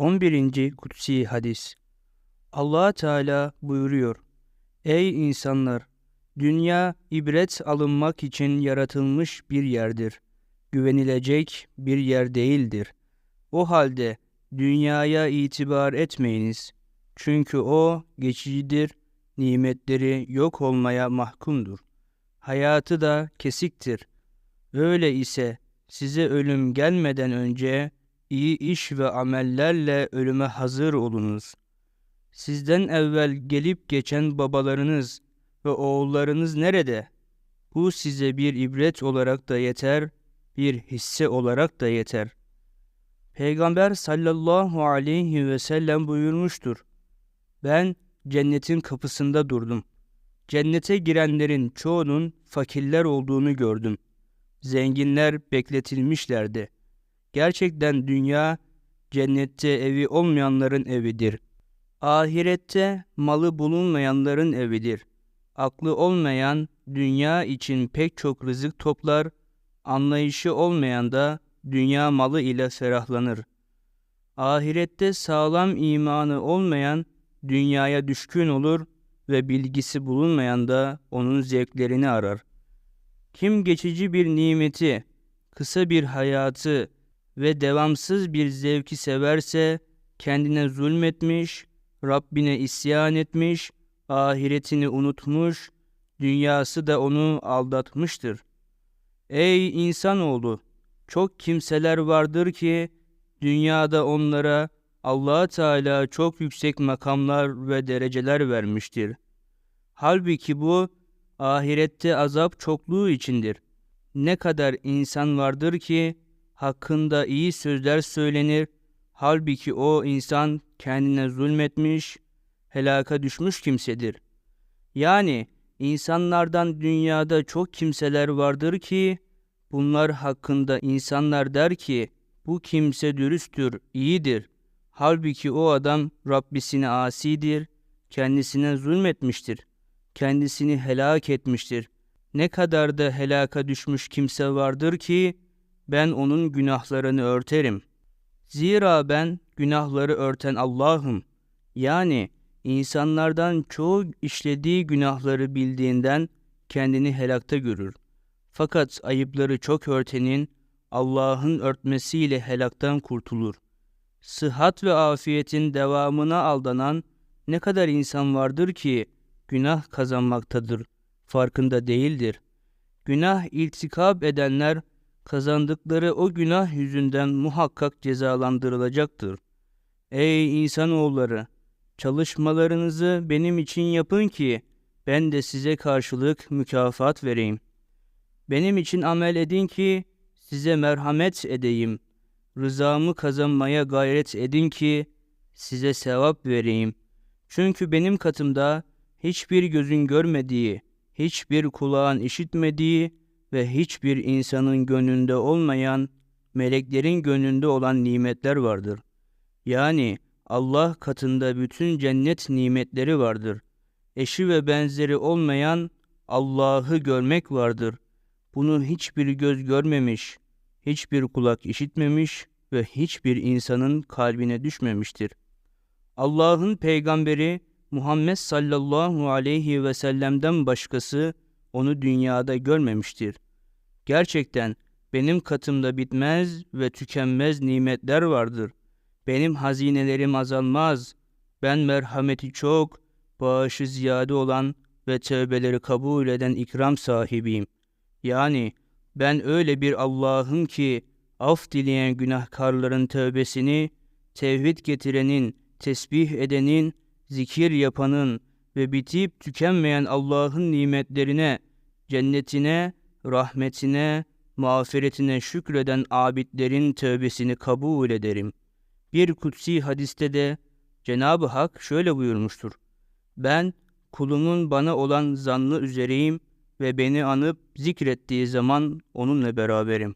11. Kutsi Hadis Allah Teala buyuruyor. Ey insanlar! Dünya ibret alınmak için yaratılmış bir yerdir. Güvenilecek bir yer değildir. O halde dünyaya itibar etmeyiniz. Çünkü o geçicidir, nimetleri yok olmaya mahkumdur. Hayatı da kesiktir. Öyle ise size ölüm gelmeden önce iyi iş ve amellerle ölüme hazır olunuz. Sizden evvel gelip geçen babalarınız ve oğullarınız nerede? Bu size bir ibret olarak da yeter, bir hisse olarak da yeter. Peygamber sallallahu aleyhi ve sellem buyurmuştur. Ben cennetin kapısında durdum. Cennete girenlerin çoğunun fakirler olduğunu gördüm. Zenginler bekletilmişlerdi. Gerçekten dünya cennette evi olmayanların evidir. Ahirette malı bulunmayanların evidir. Aklı olmayan dünya için pek çok rızık toplar, anlayışı olmayan da dünya malı ile ferahlanır. Ahirette sağlam imanı olmayan dünyaya düşkün olur ve bilgisi bulunmayan da onun zevklerini arar. Kim geçici bir nimeti, kısa bir hayatı ve devamsız bir zevki severse kendine zulmetmiş, Rabbine isyan etmiş, ahiretini unutmuş, dünyası da onu aldatmıştır. Ey insanoğlu! Çok kimseler vardır ki dünyada onlara allah Teala çok yüksek makamlar ve dereceler vermiştir. Halbuki bu ahirette azap çokluğu içindir. Ne kadar insan vardır ki hakkında iyi sözler söylenir, halbuki o insan kendine zulmetmiş, helaka düşmüş kimsedir. Yani insanlardan dünyada çok kimseler vardır ki, bunlar hakkında insanlar der ki, bu kimse dürüsttür, iyidir. Halbuki o adam Rabbisine asidir, kendisine zulmetmiştir, kendisini helak etmiştir. Ne kadar da helaka düşmüş kimse vardır ki, ben onun günahlarını örterim. Zira ben günahları örten Allah'ım. Yani insanlardan çoğu işlediği günahları bildiğinden kendini helakta görür. Fakat ayıpları çok örtenin Allah'ın örtmesiyle helaktan kurtulur. Sıhhat ve afiyetin devamına aldanan ne kadar insan vardır ki günah kazanmaktadır, farkında değildir. Günah iltikap edenler kazandıkları o günah yüzünden muhakkak cezalandırılacaktır. Ey insanoğulları! Çalışmalarınızı benim için yapın ki ben de size karşılık mükafat vereyim. Benim için amel edin ki size merhamet edeyim. Rızamı kazanmaya gayret edin ki size sevap vereyim. Çünkü benim katımda hiçbir gözün görmediği, hiçbir kulağın işitmediği ve hiçbir insanın gönlünde olmayan, meleklerin gönlünde olan nimetler vardır. Yani Allah katında bütün cennet nimetleri vardır. Eşi ve benzeri olmayan Allah'ı görmek vardır. Bunu hiçbir göz görmemiş, hiçbir kulak işitmemiş ve hiçbir insanın kalbine düşmemiştir. Allah'ın peygamberi Muhammed sallallahu aleyhi ve sellem'den başkası onu dünyada görmemiştir. Gerçekten benim katımda bitmez ve tükenmez nimetler vardır. Benim hazinelerim azalmaz. Ben merhameti çok, bağışı ziyade olan ve tövbeleri kabul eden ikram sahibiyim. Yani ben öyle bir Allah'ım ki af dileyen günahkarların tövbesini, tevhid getirenin, tesbih edenin, zikir yapanın ve bitip tükenmeyen Allah'ın nimetlerine, cennetine, rahmetine, mağfiretine şükreden abidlerin tövbesini kabul ederim. Bir kutsi hadiste de Cenab-ı Hak şöyle buyurmuştur. Ben kulumun bana olan zannı üzereyim ve beni anıp zikrettiği zaman onunla beraberim.